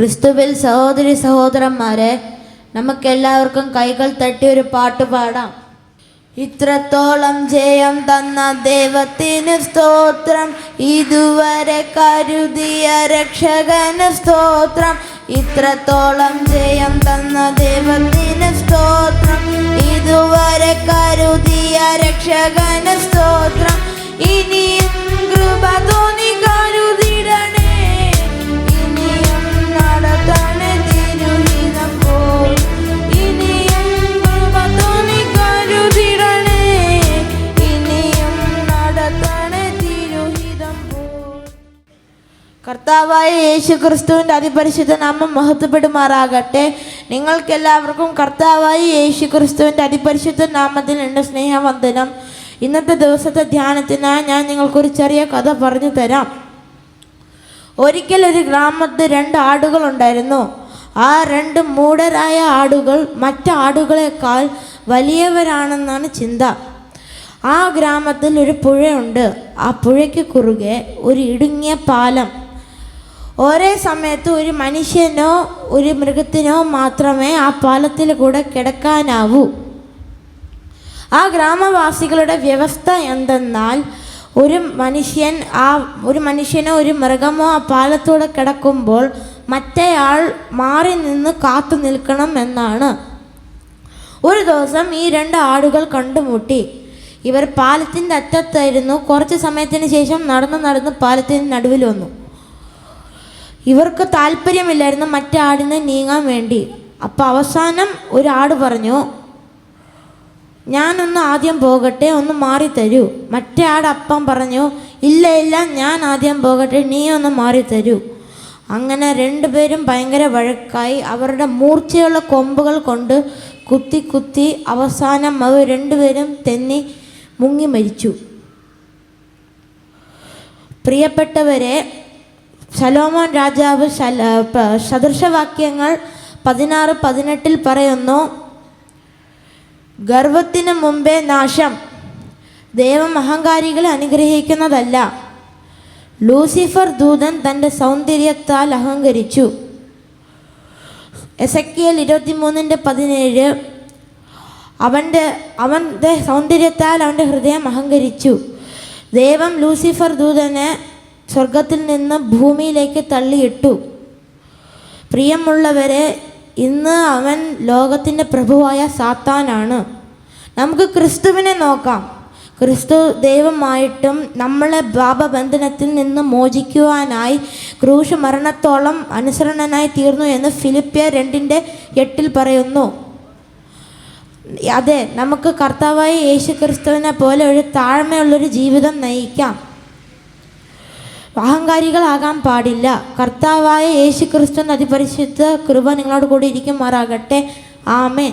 ക്രിസ്തുവിൽ സഹോദരി സഹോദരന്മാരെ നമുക്കെല്ലാവർക്കും കൈകൾ തട്ടി ഒരു പാട്ട് പാടാം. ഇത്രത്തോളം ജയം തന്ന ദൈവത്തിന് സ്തോത്രം. ഇതുവരെ കരുതിയ രക്ഷകന് സ്തോത്രം. ഇത്രത്തോളം ജയം തന്ന ദൈവത്തിന് സ്തോത്രം. ഇതുവരെ കരുതിയ രക്ഷകന് സ്തോത്രം. ഇനിയും കർത്താവായ യേശു ക്രിസ്തുവിന്റെ അതിപരിശുദ്ധ നാമം മഹത്വപ്പെടുമാറാകട്ടെ. നിങ്ങൾക്കെല്ലാവർക്കും കർത്താവായ യേശു ക്രിസ്തുവിന്റെ അതിപരിശുദ്ധ നാമത്തിൽ എന്റെ സ്നേഹവന്ദനം. ഇന്നത്തെ ദിവസത്തെ ധ്യാനത്തിനായി ഞാൻ നിങ്ങൾക്കൊരു ചെറിയ കഥ പറഞ്ഞു തരാം. ഒരിക്കൽ ഒരു ഗ്രാമത്തിൽ രണ്ട് ആടുകളുണ്ടായിരുന്നു ആ രണ്ട് മൂടരായ ആടുകൾ മറ്റ് ആടുകളെക്കാൾ വലിയവരാണെന്നാണ് ചിന്ത. ആ ഗ്രാമത്തിൽ ഒരു പുഴയുണ്ട്. ആ പുഴയ്ക്ക് കുറുകെ ഒരു ഇടുങ്ങിയ പാലം. ഒരേ സമയത്ത് ഒരു മനുഷ്യനോ ഒരു മൃഗത്തിനോ മാത്രമേ ആ പാലത്തിൽ കൂടെ കിടക്കാനാവൂ. ആ ഗ്രാമവാസികളുടെ വ്യവസ്ഥ എന്തെന്നാൽ ഒരു മനുഷ്യൻ ആ ഒരു മനുഷ്യനോ ഒരു മൃഗമോ ആ പാലത്തൂടെ കിടക്കുമ്പോൾ മറ്റേയാൾ മാറി നിന്ന് കാത്തു നിൽക്കണം എന്നാണ്. ഒരു ദിവസം ഈ രണ്ട് ആടുകൾ കണ്ടുമുട്ടി. ഇവർ പാലത്തിന്റെ അറ്റത്തായിരുന്നു. കുറച്ച് സമയത്തിന് ശേഷം നടന്ന് നടന്ന് പാലത്തിന് നടുവിൽ വന്നു. ഇവർക്ക് താല്പര്യമില്ലായിരുന്നു മറ്റാടിനെ നീങ്ങാൻ വേണ്ടി. അപ്പോൾ അവസാനം ഒരാട് പറഞ്ഞു ഞാനൊന്ന് ആദ്യം പോകട്ടെ ഒന്ന് മാറി തരൂ. മറ്റേ ആട് അപ്പം പറഞ്ഞു ഇല്ല ഇല്ല ഞാൻ ആദ്യം പോകട്ടെ നീ ഒന്ന് മാറി തരൂ. അങ്ങനെ രണ്ടുപേരും ഭയങ്കര വഴക്കായി അവരുടെ മൂർച്ചയുള്ള കൊമ്പുകൾ കൊണ്ട് കുത്തി കുത്തി അവസാനം അവർ രണ്ടുപേരും തെന്നി മുങ്ങി മരിച്ചു. പ്രിയപ്പെട്ടവരെ ശലോമോൻ രാജാവ് സദൃശവാക്യങ്ങൾ പതിനാറ് പതിനെട്ടിൽ പറയുന്നു ഗർവത്തിന് മുമ്പേ നാശം ദൈവം അഹങ്കാരികളെ അനുഗ്രഹിക്കുന്നതല്ല. ലൂസിഫർ ദൂതൻ തന്റെ സൗന്ദര്യത്താൽ അഹങ്കരിച്ചു. എസക്കിയൽ ഇരുപത്തിമൂന്നിന്റെ പതിനേഴ് അവന്റെ അവന്റെ സൗന്ദര്യത്താൽ അവന്റെ ഹൃദയം അഹങ്കരിച്ചു. ദൈവം ലൂസിഫർ ദൂതനെ സ്വർഗത്തിൽ നിന്ന് ഭൂമിയിലേക്ക് തള്ളിയിട്ടു. പ്രിയമുള്ളവരെ ഇന്ന് അവൻ ലോകത്തിന്റെ പ്രഭുവായ സാത്താനാണ്. നമുക്ക് ക്രിസ്തുവിനെ നോക്കാം. ക്രിസ്തു ദൈവമായിട്ടും നമ്മളെ പാപബന്ധനത്തിൽ നിന്ന് മോചിക്കുവാനായി ക്രൂശ മരണത്തോളം അനുസരണനായി തീർന്നു എന്ന് ഫിലിപ്പിയ രണ്ടിന്റെ എട്ടിൽ പറയുന്നു. അതെ നമുക്ക് കർത്താവായ യേശു ക്രിസ്തുവിനെ പോലെ ഒരു താഴ്മയുള്ളൊരു ജീവിതം നയിക്കാം. അഹങ്കാരികളാകാൻ പാടില്ല. കർത്താവായ യേശു ക്രിസ്തു കൃപ നിങ്ങളോട് കൂടി ഇരിക്കും ഇരിക്കുമാറാകട്ടെ. ആമേൻ.